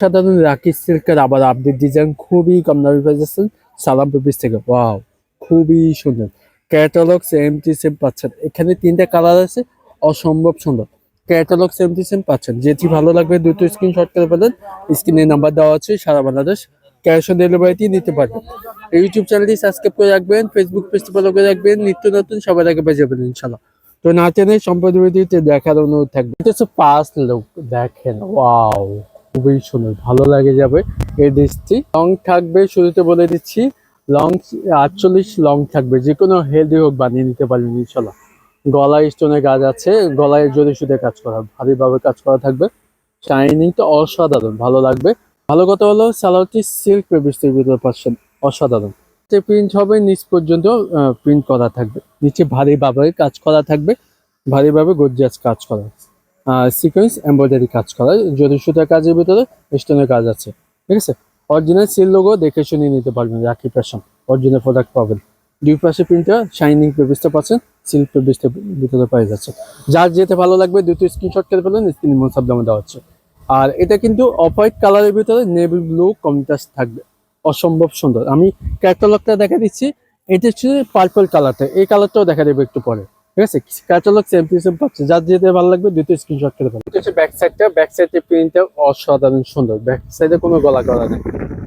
সাধারণ রাকি সিল্কের আবার আপডেট ডিজাইন খুবই কম দামি পেয়েছেন সালাম পেপিস থেকে। ওয়াও খুবই সুন্দর। ক্যাটালগ সেম টু সেম পাচ্ছেন। এখানে তিনটা কালার আছে, অসম্ভব সুন্দর। ক্যাটালগ সেম টু সেম পাচ্ছেন। যেটি ভালো লাগবে দুটো স্ক্রিনশট করে ফেলেন। স্ক্রিনে নাম্বার দেওয়া আছে, সারা বাংলাদেশ। ক্যাশ অন ডেলিভারিতে নিতে পারবেন ইউটিউব চ্যানেলটি সাবস্ক্রাইব করে রাখবেন ফেসবুক পেজটি ফলো করে রাখবেন। নিত্য নতুন সবার আগে পেয়ে যাবেন ইনশাল্লাহ তো না টেনে সম্পদ দেখার অনুরোধ থাকবে। এটা হচ্ছে পাঁচ লোক দেখেন। ওয়াও খুবই সুন্দর, ভালো লাগে যাবে এই ডিশটি। লং থাকবে, শুরুতে বলে দিচ্ছি, লং, আটচল্লিশ লং থাকবে যে কোনো হেলদি হোক বানিয়ে নিতে পারবেন ইনশাল্লাহ। গলায় স্টোনের কাজ আছে, গলায় জোরে সুদে কাজ করা, ভারীভাবে কাজ করা থাকবে। শাইনিংটা অসাধারণ, ভালো লাগবে। ভালো কথা হলো, সালোয়ারটি সিল্ক পেবিস্টের ভিতরে পাচ্ছেন, অসাধারণ। প্রিন্ট হবে, নিচ পর্যন্ত প্রিন্ট করা থাকবে। নিচে ভারীভাবে কাজ করা থাকবে, ভারীভাবে গর্জিয়াস কাজ করা। সিকোয়েন্স এমব্রয়ডারি কাজ করা যদি সুতার কাজের ভিতরে স্টোনের কাজ আছে, ঠিক আছে? অরিজিনাল সিল লোগো দেখে শুনে নিতে পারবেন, রাখি ফ্যাশন অরিজিনাল প্রোডাক্ট পাবেন। দুই পাশে প্রিন্টটা শাইনিং পেবিসটা পাচ্ছেন সিল্ক পেবিসটা ভিতরে পাওয়া যাচ্ছে। যার যেতে ভালো লাগবে দুটো স্ক্রিনশট করে ফেলেন স্ক্রিন মনসাব দামে দেওয়া হচ্ছে। আর এটা কিন্তু অফ হোয়াইট কালারের ভিতরে নেভি ব্লু কন্ট্রাস্ট থাকবে। অসম্ভব সুন্দর। আমি ক্যাটালগটা দেখা দিচ্ছি, এটা হচ্ছে পার্পল কালারটা এই কালারটাও দেখা দেবে একটু পরে। ঠিক আছে? ক্যাটালগ সেম পাচ্ছে। যার যেতে ভালো লাগবে দুটো স্ক্রিনশট করে এটা হচ্ছে ব্যাক সাইডটা ব্যাক সাইডের প্রিন্টটা অসাধারণ সুন্দর। ব্যাক সাইডে কোনো গলা গলা নেই।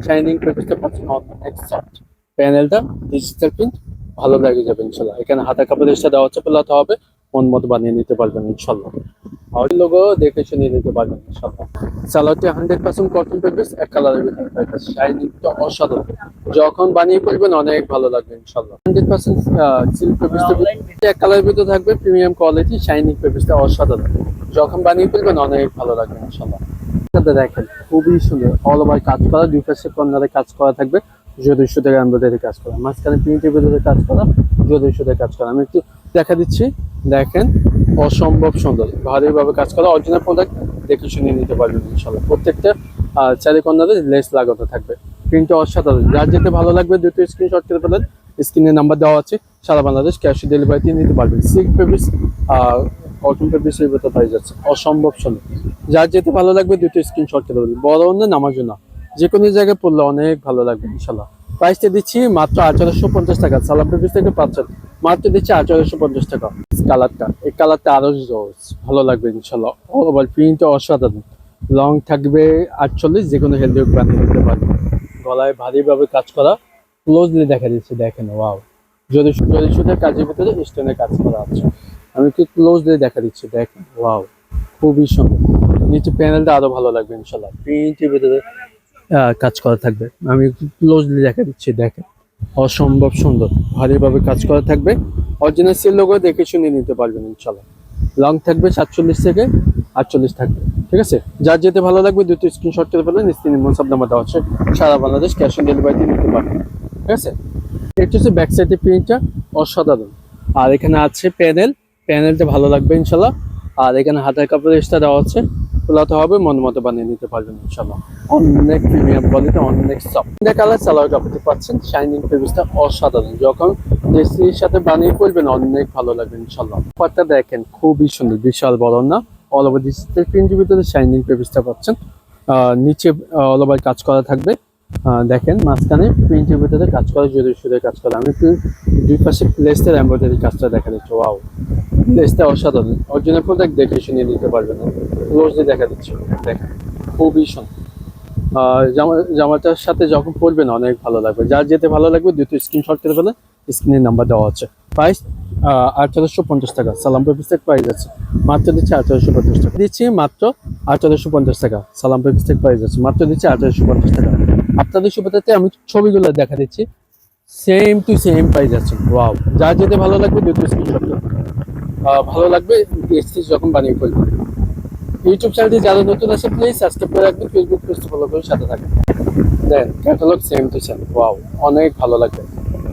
শাইনিং পেপারটা পাচ্ছেন অনেক সফট প্যানেলটা ডিজিটাল প্রিন্ট ভালো লাগে যাবে, ইনশাল্লাহ। এখানে হাতা কাপড়ের সাথে দেওয়া পেলাতে হবে। মন মতো বানিয়ে নিতে পারবেন, ইনশাল্লাহ। আর লোগো দেখে শুনে নিতে পারবেন সালোয়ারটি হান্ড্রেড পার্সেন্ট কটন পেপার এক কালারের ভিতরে পাইবে শাইনিংটা অসাধারণ। যখন বানিয়ে পড়বেন অনেক ভালো লাগবে ইনশাল্লাহ হান্ড্রেড পার্সেন্ট সিল্ক পেপারটা এক কালারের ভিতরে থাকবে প্রিমিয়াম কোয়ালিটি শাইনিং পেপারটা অসাধারণ। যখন বানিয়ে ফেলবেন অনেক ভালো লাগবে ইনশাল্লাহ দেখেন খুবই সুন্দর অল ওভার কাজ করা দুই পাশে কর্নারে কাজ করা থাকবে। যদি সুদের এমব্রয়ডারি কাজ করা মাঝখানে প্রিন্টের ভিতরে কাজ করা যদি সুদের কাজ করা আমি একটু দেখা দিচ্ছি দেখেন অসম্ভব সুন্দর ভারীভাবে কাজ করা অরিজিনাল প্রোডাক্ট দেখে শুনে নিতে পারবেন ইনশাল্লাহ প্রত্যেকটা আহ, চারি কর্নারে লেস লাগানো থাকবে। প্রিন্টটা অসাধারণ। যার যেতে ভালো লাগবে দুটো স্ক্রিনশট করে ফেলেন। স্ক্রিনের নাম্বার দেওয়া আছে। সারা বাংলাদেশ ক্যাশ ডেলিভারিতে নিতে পারবেন। সিল্ক পেপিস কটন পেপিস এর ভেতর পাই যাচ্ছে। অসম্ভব সুন্দর। যার যেতে ভালো লাগবে দুটো স্ক্রিনশট করে ফেলবেন বড় অন্য নামার জন্য যে কোনো জায়গায় পড়লে অনেক ভালো লাগবে ইনশাল্লাহ প্রাইসটা দিচ্ছি মাত্র আঠারোশো পঞ্চাশ টাকা সালাম পেপিস থেকে পাচ্ছেন। মাত্র দিচ্ছি আঠারোশো পঞ্চাশ টাকা। কালারটা এই কালারটা আরও ভালো লাগবে ইনশাল্লাহ অল ওভার প্রিন্টটা অসাধারণ। লং থাকবে আটচল্লিশ যে কোনো হেলদি বানিয়ে নিতে পারবে গলায় ভারীভাবে কাজ করা ক্লোজলি দেখা দিচ্ছে দেখেন ওয়াও যদি যদি শুধু কাজের ভিতরে স্টোনের কাজ করা আছে। আমি একটু ক্লোজলি দেখা দিচ্ছি, দেখেন ওয়াও খুবই সুন্দর। নিচে প্যানেলটা আরও ভালো লাগবে ইনশাল্লাহ প্রিন্টের ভিতরে কাজ করা থাকবে। আমি ক্লোজলি দেখা দিচ্ছি, দেখেন। অসম্ভব সুন্দর, ভারীভাবে কাজ করা থাকবে। অরিজিনাল সেল লোগো দেখে শুনে নিতে পারবেন, ইনশাল্লাহ। লং থাকবে সাতচল্লিশ থেকে আটচল্লিশ থাকবে, ঠিক আছে? যার যেতে ভালো লাগবে দুটো স্ক্রিনশট করে ফেলেন স্ক্রিনে মনসাব নাম্বার দেওয়া হচ্ছে সারা বাংলাদেশ ক্যাশ অন ডেলিভারিতে নিতে পারবেন, ঠিক আছে? এটা হচ্ছে ব্যাক সাইডের প্রিন্টটা অসাধারণ। আর এখানে আছে প্যানেল প্যানেলটা ভালো লাগবে, ইনশাল্লাহ। আর এখানে হাতের কাপড় এক্সট্রা দেওয়া হচ্ছে খোলাতে হবে, মন মতো বানিয়ে নিতে পারবেন ইনশাল্লাহ অনেক প্রিমিয়াম কোয়ালিটি অনেক সফট কালার সালোয়ার কাপড়টি পাচ্ছেন শাইনিং ফেব্রিক্সটা অসাধারণ। যখন ড্রেসটির সাথে বানিয়ে পড়বেন অনেক ভালো লাগবে ইনশাল্লাহ দেখেন, খুবই সুন্দর, বিশাল বড় না? অল ওভার ডিজিটাল প্রিন্টের ভিতরে শাইনিং ফেব্রিক্সটা পাচ্ছেন। নিচে অল ওভার কাজ করা থাকবে। দেখেন, মাঝখানে প্রিন্টের ভিতরে কাজ করা জরুরি সুরে কাজ করা। আমি দুই পাশে প্লেসটার এমব্রয়ডারি কাজটা দেখা দিচ্ছি ওয়াও প্লেসটা অসাধারণ। অরিজিনাল প্রোডাক্ট দেখে শুনে নিতে পারবেন ক্লোজলি দেখা দিচ্ছে দেখেন খুবই সুন্দর জামা জামাটার সাথে যখন পরবেন অনেক ভালো লাগবে। যার যেতে ভালো লাগবে দুটো স্ক্রিনশট করে ফেলে স্ক্রিনের নাম্বার দেওয়া আছে। প্রাইস আঠারোশো পঞ্চাশ টাকা। সালাম পেপিস থেকে প্রাইস আছে। মাত্র দিচ্ছে আঠারোশো পঞ্চাশ টাকা। দিচ্ছি মাত্র আঠারোশো পঞ্চাশ টাকা। সালাম পেপিস থেকে প্রাইস আছে। মাত্র দিচ্ছি আঠারোশো পঞ্চাশ টাকা। আপনাদের সুবিধাতে আমি ছবিগুলো দেখা দিচ্ছি। সেম টু সেম প্রাইস আছে। ওয়াও যার যেতে ভালো লাগবে দুটো স্ক্রিনশট ভালো লাগবে যখন বানিয়ে ফেলবেন ইউটিউব চ্যানেলটি যারা নতুন আছে প্লিজ সাবস্ক্রাইব করে রাখবেন ফেসবুক পেজটি ফলো করে সাথে থাকবেন। Then catalogue same to same wow অনেক ভালো লাগবে।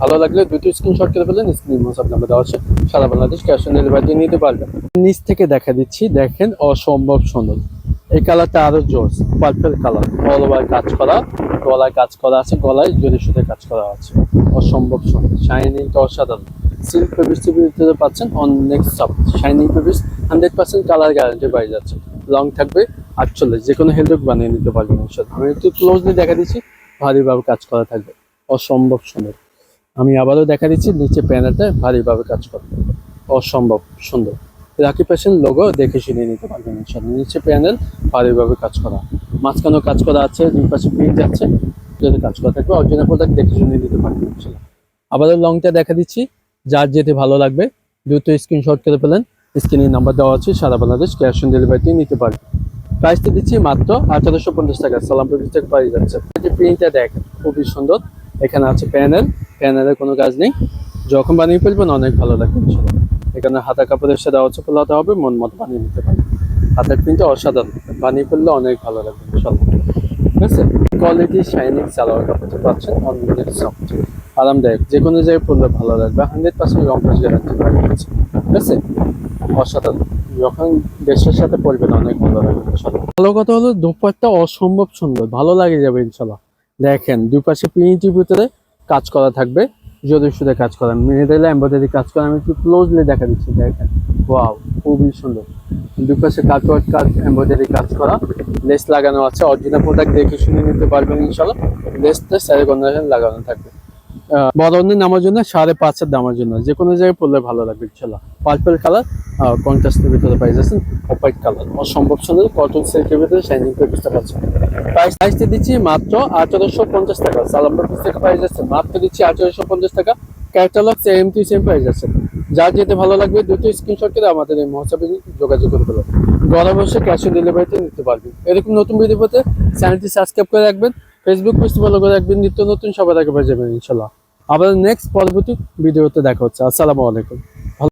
ভালো লাগলে দুটো স্ক্রিনশট করে ফেলেন স্ক্রিন মোসাব নাম্বার দেওয়া আছে। সারা বাংলাদেশ ক্যাশ অন ডেলিভারি নিতে পারবেন নিচ থেকে দেখা দিচ্ছি, দেখেন অসম্ভব সুন্দর। এই কালারটা আরও জোস পার্পল কালার অল ওভার কাজ করা, গলায় কাজ করা আছে, গলায় জরি সুতে কাজ করা আছে। অসম্ভব সুন্দর শাইনিংটা অসাধারণ। সিল্ক ফেব্রিক্সের ভিতরে পাচ্ছেন অনেক soft shining fabrics hundred percent colour guarantee পাই যাচ্ছে। লং থাকবে, আটচল্লিশ যে কোনো হেলথ বানিয়ে নিতে পারবেন ইনশাল্লাহ আমি একটু ক্লোজলি দেখা দিচ্ছি ভারীভাবে কাজ করা থাকবে। অসম্ভব সুন্দর। আমি আবারও দেখা দিচ্ছি, নিচে প্যানেলটা ভারীভাবে কাজ করবে অসম্ভব সুন্দর। রাখি পেশেন্ট লোগো দেখে শুনে নিতে পারবেন ইনশাল্লাহ নিচে প্যানেল ভারীভাবে কাজ করা। মাঝখানেও কাজ করা আছে, দুই পাশে প্রিন্ট যাচ্ছে। যদি কাজ করা থাকবে, অরিজিনাল প্রোডাক্ট দেখে শুনে নিতে পারবেন ইনশাল্লাহ আবারও লংটা দেখা দিচ্ছি। যার যেতে ভালো লাগবে, দ্রুত স্ক্রিনশট করে ফেলেন। স্ক্রিনে নাম্বার দেওয়া আছে, সারা বাংলাদেশ ক্যাশ অন ডেলিভারিতে নিতে পারবেন প্রাইসটা দিচ্ছি মাত্র আঠারোশো পঞ্চাশ টাকা সালাম সালামপুর থেকে পাই যাচ্ছে। প্রিন্টটা দেখেন খুবই সুন্দর। এখানে আছে প্যানেল প্যানেলের কোনো কাজ নেই। যখন বানিয়ে ফেলবেন অনেক ভালো লাগবে এখানে হাতা কাপড়ের সাথে হচ্ছে খোলাতে হবে, মন মতো বানিয়ে নিতে পারবেন। হাতের প্রিন্টটা অসাধারণ। বানিয়ে ফেললে অনেক ভালো লাগবে ঠিক আছে? কোয়ালিটি শাইনিং সালোয়ার কাপড়টা পাচ্ছেন অনেক সফট আরামদায়ক, যে কোনো জায়গায় পড়লে ভালো লাগবে। হান্ড্রেড পার্সেন্ট রং পাস গ্যারান্টি পাচ্ছে ঠিক আছে? অসাধারণ। যখন দেশের সাথে পরবেন অনেক ভালো লাগবে ভালো কথা হলো, দুপাটটা অসম্ভব সুন্দর, ভালো লাগে যাবে ইনশাল্লাহ দেখেন দুই পাশে প্রিন্টের ভিতরে কাজ করা থাকবে, যদি শুধু কাজ করা, মেয়েদের এম্ব্রয়ডারি কাজ করা, আমি একটু ক্লোজলি দেখা দিচ্ছি, দেখেন। ওয়াও খুবই সুন্দর। দুই পাশে কাজ কাজ এম্ব্রয়ডারি কাজ করা লেস লাগানো আছে অরিজিনাল প্রোডাক্ট দেখে শুনে নিতে পারবেন ইনশাল্লাহ লেসটা স্যারে কন্ডিশন লাগানো থাকবে। অন্যের নামার জন্য, সাড়ে পাঁচের দামের জন্য। যে কোনো জায়গায় পড়লে ভালো লাগবে ইনশাল্লাহ পার্পেল কালার কন্ট্রাস্টের ভিতরে পাই যাচ্ছেন হোয়াইট কালার। অসম্ভব সুন্দর কটন সিল্কের ভিতরে শাইনিং করে বুঝতে পারছেন। প্রাইস প্রাইসটি দিচ্ছি মাত্র আঠারোশো পঞ্চাশ টাকা। সালাম্বার থেকে পাই যাচ্ছে মাত্র দিচ্ছি আঠারোশো পঞ্চাশ টাকা। ক্যাটালগ সেম টু সেম পাই যাচ্ছে যার যেতে ভালো লাগবে, দুটো স্ক্রিনশট করে আমাদের এই মহোৎসবে যোগাযোগ করে ফেলো ঘরে বসে ক্যাশ অন ডেলিভারিতে নিতে পারবেন। এরকম নতুন ভিডিও পেতে চ্যানেলটি সাবস্ক্রাইব করে রাখবেন ফেসবুক পেজ ফলো করে রাখবেন, নিত্য নতুন সবার আগে পেয়ে যাবেন ইনশাল্লাহ আবার নেক্সট পরবর্তী ভিডিওতে দেখা হচ্ছে। আসসালামু আলাইকুম।